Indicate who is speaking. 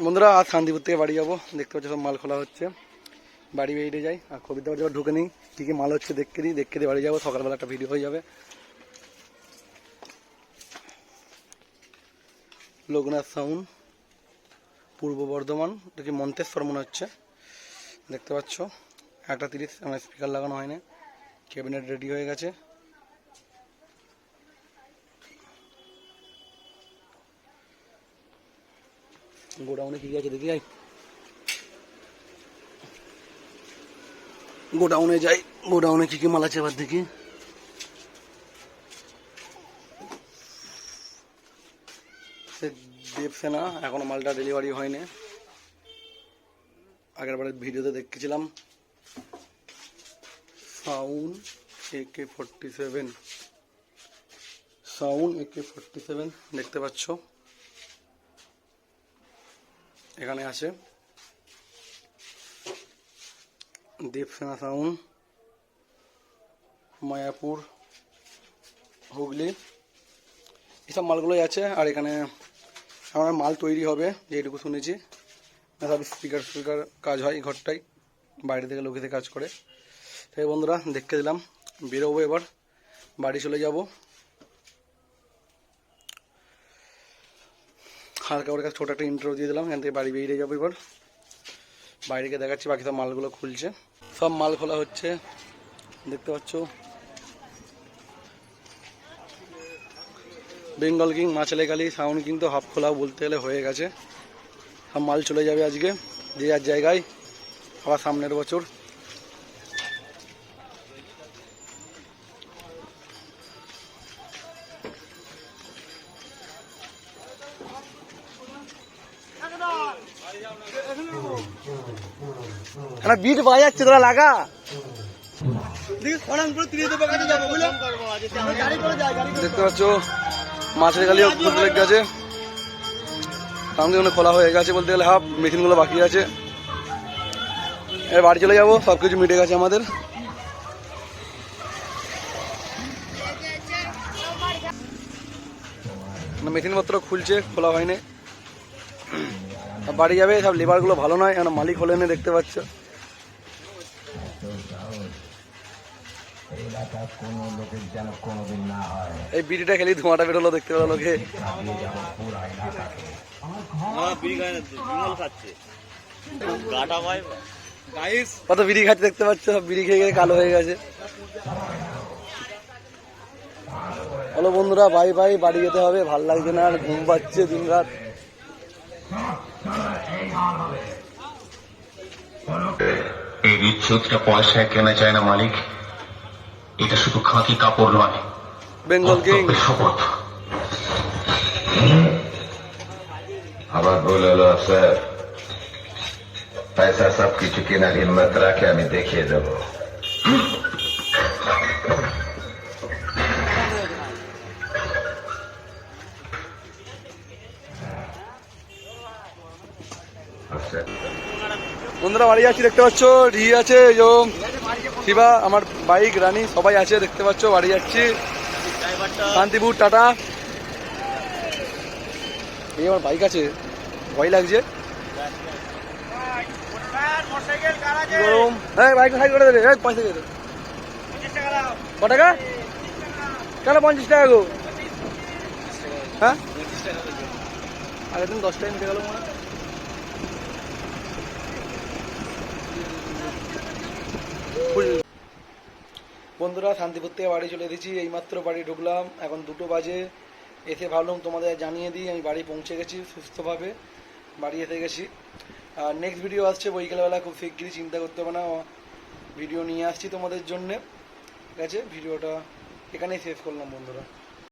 Speaker 1: বন্ধুরা, আজ শান্তিপুর থেকে বাড়ি যাব। দেখতে পাচ্ছি সব মাল খোলা হচ্ছে। বাড়ি বেরিয়ে যাই। আর কবিতা বাড়ি যাবার ঢুকে নিই। কী কী মাল হচ্ছে দেখতে দিই। দেখতে দিয়ে বাড়ি যাব। সকালবেলা একটা ভিডিও হয়ে যাবে। লোকনাথ সাউন্ড পূর্ব বর্ধমান। এটা কি মন্তেশ্বর মনে হচ্ছে। দেখতে পাচ্ছ? একটা তিরিশ, আমার স্পিকার লাগানো হয়নি। ক্যাবিনেট রেডি হয়ে গেছে। গোডাউনে কি আছে দেখি যাই। গোডাউনে যাই, গোডাউনে কি কি মাল আছে এবার দেখি। সে দেবসেনা এখনও মালটা ডেলিভারি হয়নি। আগের বারের ভিডিওতে দেখেছিলাম। Sound AK forty seven. Sound AK forty seven, দেখতে পাচ্ছ? এখানে আছে। দেবসেনা সাউন্ড মায়াপুর, হুগলি, এসব মালগুলোই আছে। আর এখানে আমার মাল তৈরি হবে যেটুকু শুনেছি। সব স্পিকার স্পিকার কাজ হয় এই ঘরটাই, বাইরে থেকে লোকেতে কাজ করে। তাই বন্ধুরা, দেখতে দিলাম। বেরোবো এবার, বাড়ি চলে যাব। হালকা ওর কাছে ছোটো একটা ইন্টারভিউ দিয়ে দিলাম, এখান থেকে বাড়ি বেরিয়ে যাব এবার। বাইরে গিয়ে দেখাচ্ছি, বাকি সব মালগুলো খুলছে। সব মাল খোলা হচ্ছে, দেখতে পাচ্ছ? বেঙ্গল কিং মাছলেকালি সাউন্ড কিং তো হাফ খোলা বলতে গেলে হয়ে গেছে। সব মাল চলে যাবে আজকে, যে যার জায়গায়। আবার সামনের বছর। একটা বিট বাজাচ্ছে তোরা লাগা। দেখতে পাচ্ছ মাছের গালিও লেগে গেছে। সামনে খোলা হয়ে গেছে বলতে গেলে হাফ মেশিনগুলো বাকি আছে। এবার বাড়ি চলে যাব সব কিছু মিটে গেছে আমাদের। মেশিনপত্র খুলছে খোলা হয়নি। বাড়ি যাবে সব লেবারগুলো ভালো নয় এখন মালিক হলেন দেখতে পাচ্ছ।
Speaker 2: কোনো লোকের যেন কোনোদিন না হয়
Speaker 1: এই বিড়িটা খেলি ধোঁয়াটা বেরোলো দেখতে পেল লোকে। কত বিড়ি খাচ্ছে দেখতে পাচ্ছ? সব বিড়ি খেয়ে খেয়ে কালো হয়ে গেছে। হলো বন্ধুরা বাই বাই বাড়ি যেতে হবে। ভালো লাগছে না আর ঘুম পাচ্ছে দিন রাত
Speaker 3: এই বিচ্ছেদটা পয়সায় কেনা চায় না মালিক। এটা শুধু খাঁকি কাপড় নয়
Speaker 1: বেঙ্গল কিং।
Speaker 3: শপথ।
Speaker 2: আবার ভুল হলো স্যার। পয়সা সব কিছু কেনার হিম্মত রাখে আমি দেখিয়ে দেবো।
Speaker 1: বন্ধুরা বাড়ি আছি দেখতে পাচ্ছ? রি আছে যে শিবা আমার বাইক রানি সবাই আছে দেখতে পাচ্ছ বাড়ি যাচ্ছি। শান্তিপুর টাটা। এই আমার বাইক আছে ভয় লাগছে। গরম? হ্যাঁ বাইক সাইড করে দেবে পয়সা ক টাকা? কেন পঞ্চাশ টাকা গো? হ্যাঁ? আগের দিন দশ টাকা নিতে গেল মনে হয়। বন্ধুরা শান্তিপুর থেকে বাড়ি চলে এসেছি। এইমাত্র বাড়ি ঢুকলাম। এখন দুটো বাজে। এসে ভাবলাম তোমাদের জানিয়ে দিই, আমি বাড়ি পৌঁছে গেছি সুস্থভাবে। বাড়ি এসে গেছি। আর নেক্সট ভিডিও আসছে, বৈকালবেলা খুব শিগগিরই, চিন্তা করতে হবে না। ভিডিও নিয়ে আসছি তোমাদের জন্যে। ঠিক আছে? ভিডিওটা এখানেই শেষ করলাম বন্ধুরা।